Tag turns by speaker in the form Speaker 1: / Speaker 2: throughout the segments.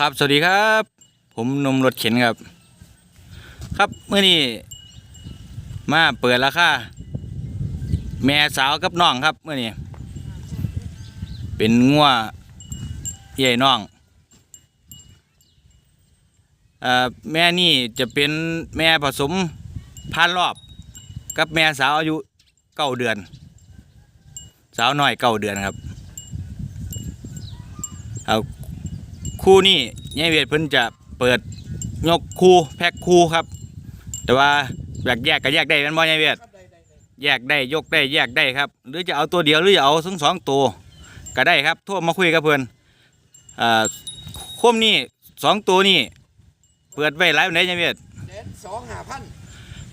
Speaker 1: ครับสวัสดีครับ ผมนมรถเข็นครับ ครับเมื่อนี้มาเปิดราคาแม่สาวกับน้องครับเมื่อนี้เป็นงัวใหญ่น้องอ่อแม่นี่จะเป็นแม่ผสมพันรอบ กับแม่สาวอายุเก้าเดือน สาวน้อยเก้าเดือนครับเอา คู่นี่ยายเวทเพิ่นจะเปิดยกคู่แพ็คคู่ครับ แต่ว่าอยากแยกก็แยกได้แมันบ่ยายเวทแยกได้ยกได้แยกได้ครับ หรือจะเอาตัวเดียวหรือจะเอาทั้งสองตัวก็ได้ครับโทรมาคุยกับเพื่อนอ่าคมนี่สองตัวนี่เปิดไว้หลายวันไหนยายเวท
Speaker 2: เด็ดสองห้าพัน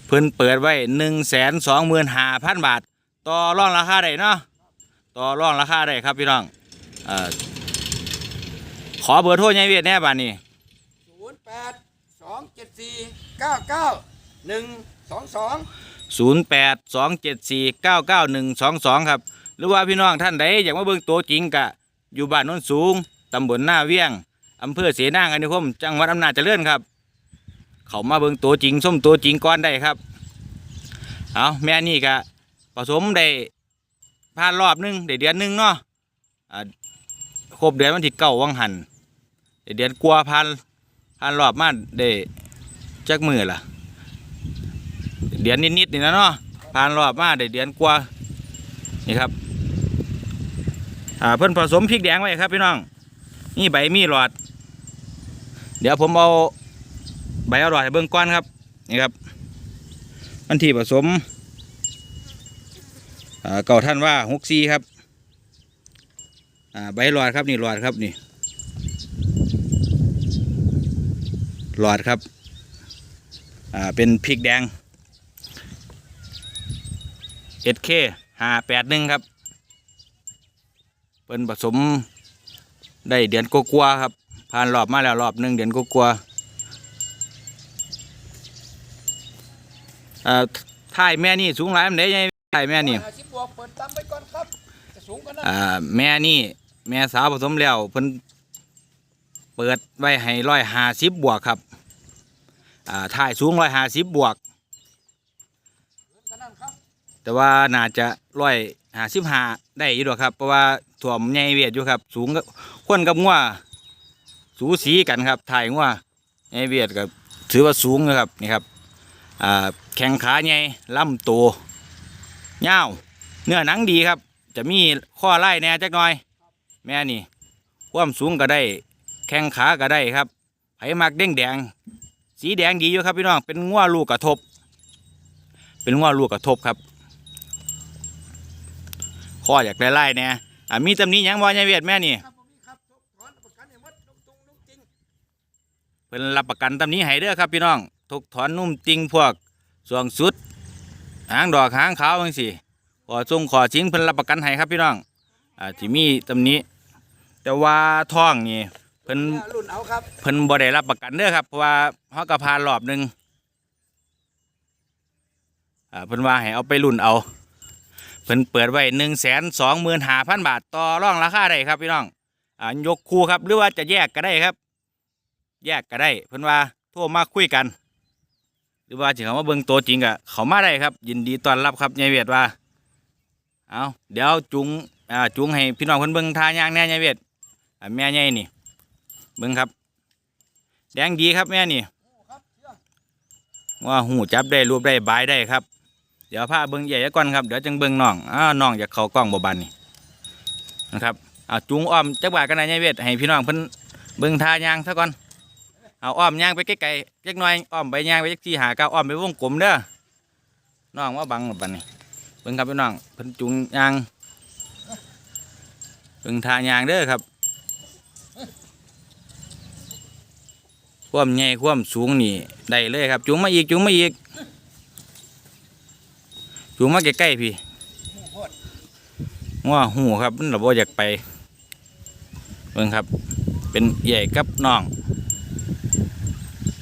Speaker 1: เพิ่นเปิดไว้หนึ่งแสนสองหมื่นห้าพันบาท ต่อรองราคาได้เนาะต่อรองราคาได้ครับพี่น้องเอ่อ ขอเบอร์โทรยายเวียดแน่บ้านนี้
Speaker 2: ศูนย์แปดสองเจ็ดสี่เก้าเก้าหนึ่งสองสอง
Speaker 1: ศูนย์แปดสองเจ็ดสี่เก้าเก้าหนึ่งสองสองครับ หรือว่าพี่น้องท่านใดอยากมาเบิ่งตัวจริงกะ อยู่บ้านโน้นสูงตำบลหน้าเวียงอำเภอเสนางอนิคม จังหวัดอำนาจเจริญครับ เขามาเบิ่งตัวจริงส้มตัวจริงก่อนได้ครับ เอาแม่นี่กะผสมได้ผ่านรอบหนึงได้เดือนหนึงเนาะอ่าครบเดือนวันที่เก้าวังหันได้ เดือนกว่าผ่านผ่านรอบมาได้จักมือล่ะ เดือนนิดๆนี่นะเนาะผ่านรอบมาได้เดือนกว่านี่ครับอ่าเพิ่นผสมพริกแดงไว้ครับพี่น้องนี่ใบมีหลอด เดี๋ยวผมเอาใบเอาหลอดให้เบิ่งก่อนครับนี่ครับอันที่ผสมอ่าเก่าท่านว่าหกซีครับอ่าใบหลอดครับนี่หลอดครับนี่ หลอดครับ อ่า เป็นพริกแดงเอเคห้าแปดหนึ่งครับ เป็นผสมได้เดือนกว่าๆครับ ผ่านรอบมาแล้วรอบหนึ่งเดือนกว่าๆเอ่อถ่ายแม่นี่สูงหลายมันได้ยังถ่ายแม่นี่
Speaker 2: ห้าสิบบวกเปิดตามไปก่อนครับจะสูงกว่านั้น
Speaker 1: อ่า แม่นี่ แม่สาวผสมแล้วเพิ่นเปิดไว้ให้ร้อยห้าสิบบวกครับ อ่าถ่ายสูงร้อยห้าสิบบวก
Speaker 2: เปิดกันนั่นครับ
Speaker 1: แต่ว่าน่าจะร้อยหาสิบหาได้อยู่ดอกครับ เพราะว่าถ่วมใหญ่เวียดอยู่ครับ สูงกับคนกับงัวสูสีกันครับถ่ายงัวใหญ่เวียดกับถือว่าสูงนะครับนี่ครับอ่าแข้งขาใหญ่ลำตัวเงาวเนื้อหนังดีครับ จะมีข้อไล่แหน่จักหน่อย แม่นี่ความสูงก็ได้ แข้งขาก็ได้ครับไผมักเด้งแดง สีแดงดีอยู่ครับพี่น้อง เป็นงัวลูกกระทบ เป็นงัวลูกกระทบครับข้ออยากไล่ๆเนี่ยอ่ามีตำหนี้ยังบ่ยายเวียดแม่นี่
Speaker 2: ครับผมมีครับทุกถอนประกั
Speaker 1: นรับประกันตำหนี้ให้เด้อครับพี่น้องทุกถอนนุ่มจริงพวกสวงสุด หางดอกหางขาวจังซี่ขอทรงขอจริงเพิ่นรับประกันให้ครับพี่น้องอ่าที่มีตำหนี้แต่ว่าท้องนี่ เพิ่น
Speaker 2: เนี่ยรุ่นเอาครับ
Speaker 1: เพิ่นบ่ได้รับประกันเด้อครับเพราะว่าเฮาก็ผ่านรอบหนึงอ่าเพิ่นว่าให้เอาไปรุ่นเอา เพิ่นเปิดไว้1 2 5 0 0 0บาทต่อรองราคาได้ครับพี่น้องอ่ายกคู่ครับหรือว่าจะแยกก็ได้ครับ แยกก็ได้ เพิ่นว่าโทรมาคุยกัน หรือว่าสิเขามาเบิ่งตัวจริงก็เขามาได้ครับ ยินดีต้อนรับครับยายเวียดว่าเอาเดี๋ยวจุงอ่าจุงให้พี่น้องเพิ่นเบิ่งทางย่างแหน่ยายเวียดอ่าแม่ใหญ่นี่ เบิ่งครับ แดงดีครับแม่นี่ว่าหูจับได้รูปได้บายได้ครับ เดี๋ยวพาเบิ่งใหญ่ก่อนครับเดี๋ยวจังเบิ่งน้องอ้าน้องอยากเขากล้องบ่บันนี่นะครับเอาจุงอ้อมจักบาทกันนะยายเวทให้พี่น้องเพิ่นเบิ่งทายางซะก่อนเอาอ้อมยางไปใกล้ๆจักน่อยอ้อมไปยางไปจักที่หาเก้าอ้อมไปวงกลมเด้อน้องว่าบังบันนี่เบิ่งครับพี่น้องเพิ่นจุงยางเบิ่งทายางเด้อครับ ความใหญ่ความสูงนี่ได้เลยครับ จุงมาอีกจุงมาอีกจุงมาใกล้ๆพี่
Speaker 2: หมูโคตร
Speaker 1: ง้อหูครับมันระบอยากไปเบิ่งครับ เป็นใหญ่กับน้อง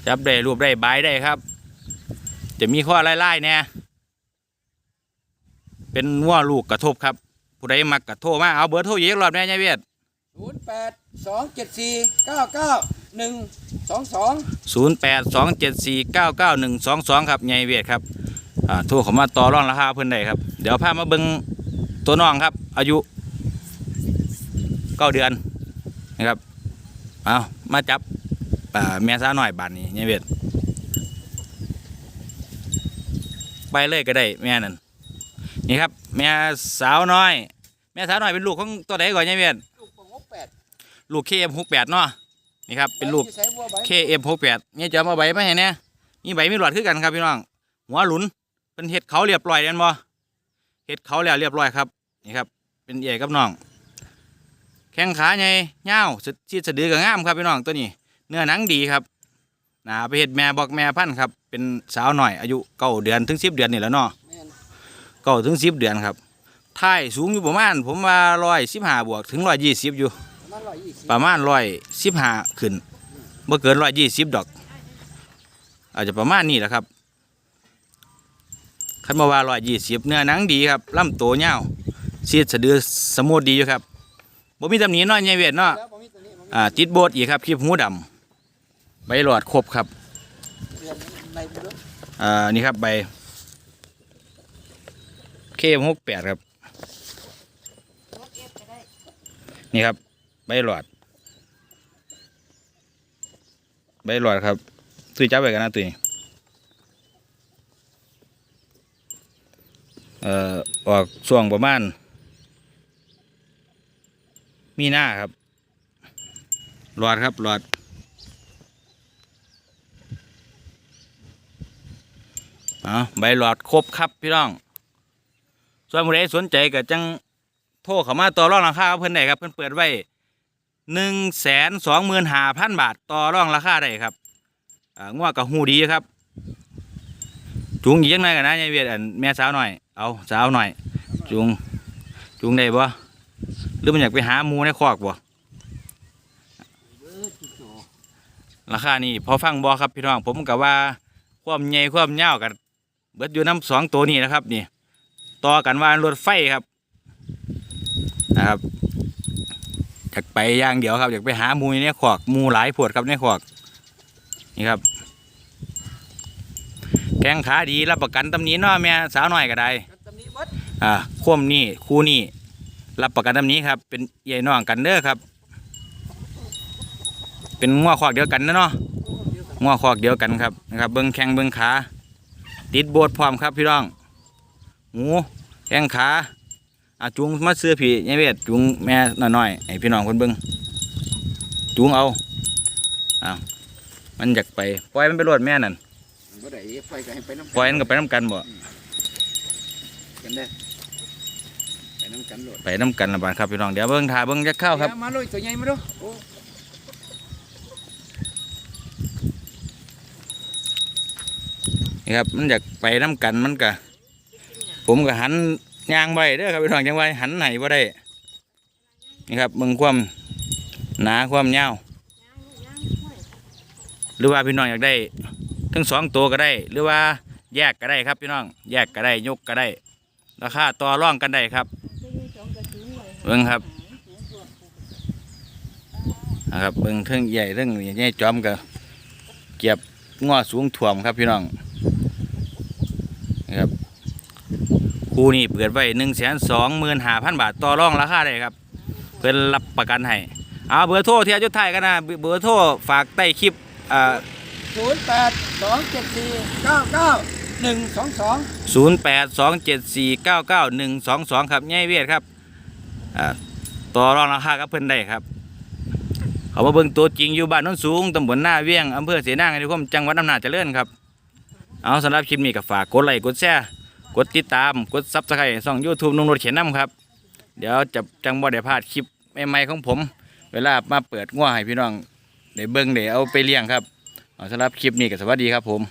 Speaker 1: จับได้รูปได้ใบได้ครับ จะมีข้อไล่ๆเนี่ยเป็นง้อลูกกระทบครับ ผู้ใดมักระโทรมาเอาเบอร์โทรเยกรอบแน่ยายเวียด
Speaker 2: ศูนย์แปดสองเจ็ดสี่เก้าเก้า หนึ่งสองสอง
Speaker 1: ศูนย์แปดสองเจ็ดสี่เก้าเก้าหนึ่งสองสองครับไงเวียดครับอ่าโทรเข้ามาต่อรองราคาเพิ่นได้ครับ เดี๋ยวพามาเบิ่งตัวน้องครับ อายุเก้าเดือนนะครับเอามาจับอ่าแม่สาวหน่อยบาทนี้ไงเวียดไปเลยก็ได้แม่นั่นนี่ครับ แม่สาวน้อย แม่สาวน้อยเป็นลูกของตัวไหนก่อนไงเวียด
Speaker 2: ลูกหกแปด
Speaker 1: ลูกเคเอ็มหกแปดเนาะ นี่ครับเป็นลูก
Speaker 2: ใส่บัวใบ
Speaker 1: เคเอฟหกแปดนี่ยจะเอามาใบมาให้เนี่ยมีใบมีหลอดคือกันครับพี่น้องหัวหลุนเป็นเห็ดเขาเรียบร้อยแล้วบ่เห็ดเขาแล้วเรียบร้อยครับนี่ครับ เป็นใหญ่กับน้อง แข้งขาใหญ่ยาวชีดสะดือกับง่ามครับพี่น้องตัวนี้ เนื้อหนังดีครับหนาไปเห็ดแม่บอกแม่พันธุ์ครับ เป็นสาวหน่อยอายุเก้าเดือนถึงสิบเดือนนี่แล้วเนาะเก้าถึงสิบเดือนครับท้ายสูงอยู่ประมาณผมว่าร้อยสิบห้าบวกถึงร้อยยี่สิบอยู่
Speaker 2: ประมาณร้อยยี่สิบ
Speaker 1: ประมาณร้อยสิบห้าขึ้นเมื่อเกินร้อยยี่สิบดอก อาจจะประมาณนี้แหละครับคันมาว่าร้อยยี่สิบเนื้อหนังดีครับลำโตเงาวเสียดสะดือสมูทดีอยู่ครับบ่มีตำหนิเน้อยใหญ่เวียดเนาะ
Speaker 2: แล้วบ่มีตัวนี้บ่มี
Speaker 1: อ่าติดโบดอีกครับคลิปหูดำใบหลอดครบครับ
Speaker 2: เรียนในบุรุษ
Speaker 1: อ่านี่ครับใบเคมหกแปดครับนี่ครับ ใบหลอด ใบหลอดครับตุยจับไว้กันนะตุยเอ่อออกช่วงประมาณ มีหน้าครับหลอดครับหลอดอ๋อใบหลอดครบครับพี่น้อง ส่วนผู้ใดสนใจก็จังโทรเข้ามาต่อรองราคากับเพิ่อนได้ครับ เพิ่อนเปิดไว้ หนึ่งแสนสองหมื่นห้าพันบาทต่อรองราคาได้ครับอ่างัวกับหูดีครับจูงอีกยังไงกันนะยายเวียดอันแม่สาวหน่อย เอาสาวหน่อยจูงจูงได้บ่หรือมันอยากไปหามูในคอกบ่
Speaker 2: เบิดจุดโต
Speaker 1: ราคานี่พอฟังบ่ครับพี่น้องผมกับว่าความใหญ่ความยาวกัน เบิดอยู่น้ำสองตัวนี้นะครับ นี่ ต่อกันว่ารถไฟครับนะครับากไปอย่างเดียวครับอยากไปหาหมูในขอกหมูหลายพวดครับในขอกนี่ครับ แข้งขาดีรับประกันตำหนี้เนาะแม่สาวน้อยก็ได้
Speaker 2: กันตำนี้เบิด
Speaker 1: อ่าคว่ำนี่คู่นี่รับประกันตำหนี้ครับ เป็นใหญ่น้องกันเด้อครับ เป็นง้อขอกเดียวกันนะเนาะ
Speaker 2: โอ้เดียวกัน
Speaker 1: ง้อคอกเดียวกันครับนะครับเบิ้งแข้งเบิ้งขาติดโบดพร้อมครับพี่น้องหมูแข้งขา อาจูงมาเสื้อผียายเวทจูงแม่น้อยๆให้พี่น้องคนเบิ้งจูงเอาอ้าวมันอยากไปปล่อยมันไปรดแม่นั่น
Speaker 2: บ่ได้ไปก็ให้ไปน้ำ
Speaker 1: ปล่อยมันก็ไปน้ำกันบ่
Speaker 2: กันเด้อไปน้ำกันโลด
Speaker 1: ไปน้ำกันละบาดครับพี่น้องเดี๋ยวเบิ้งถ่าเบิ้งจะเข้าครับ
Speaker 2: ดี๋ยวมาเลยตัวใหญ่มาดูโอ้
Speaker 1: นี่ครับมันอยากไปน้ำกันมันก็ผมก็หัน ยางไปเด้อครับพี่น้องจังไว้หันไหนบ่ได้นี่ครับมึงความหนาความยาวหรือว่าพี่น้องอยากได้ ทั้งสองตัวก็ได้ หรือว่าแยกก็ได้ครับพี่น้อง แยกก็ได้ยกก็ได้ ราคาต่อร่องกันได้ครับเบิ่งครับนะครับเบิ่งเทิงใหญ่เทิงใหญ่จอมก็เก็บง้อสูงถ่วมครับพี่น้อง นะครับ คู่นี้เปิดไว้หนึ่งแสนสองหมื่นห้าพันบาทต่อรองราคาได้ครับ เพื่อนรับประกันให้เอาเบอร์โทรที่อายุไทายกันนะเบอร์โทรฝากใต้คลิปอ่า
Speaker 2: ศูนย์แปดสองเจ็ดสี่เก้าเก้าหนึ่งสองสอง
Speaker 1: ศูนย์แปดสองเจ็ดสี่เก้าเก้าหนึ่งสองสองครับง่ายเวียดครับอ่าต่อรองราคากับเพื่อนได้ครับเขามาเบิ่งตัวจริงอยู่บ้านโน้นสูงตำบลหน้าเวียงอำเภอเสนางนิคมจังหวัดอำนาจเจริญครับ เอาสำหรับคลิปนี้ก็ฝากกดไลค์กดแชร์ กดติดตามกดซับสไครต์ช่องยูทูบนุ่งรถเขียนน้ำครับ เดี๋ยวจะจังบ่ได้พลาดคลิปใหม่ๆของผม เวลามาเปิดง้อให้พี่น้องได้เบิ้งได้เอาไปเลี้ยงครับเอาสำหรับคลิปนี้ก็สวัสดีครับผม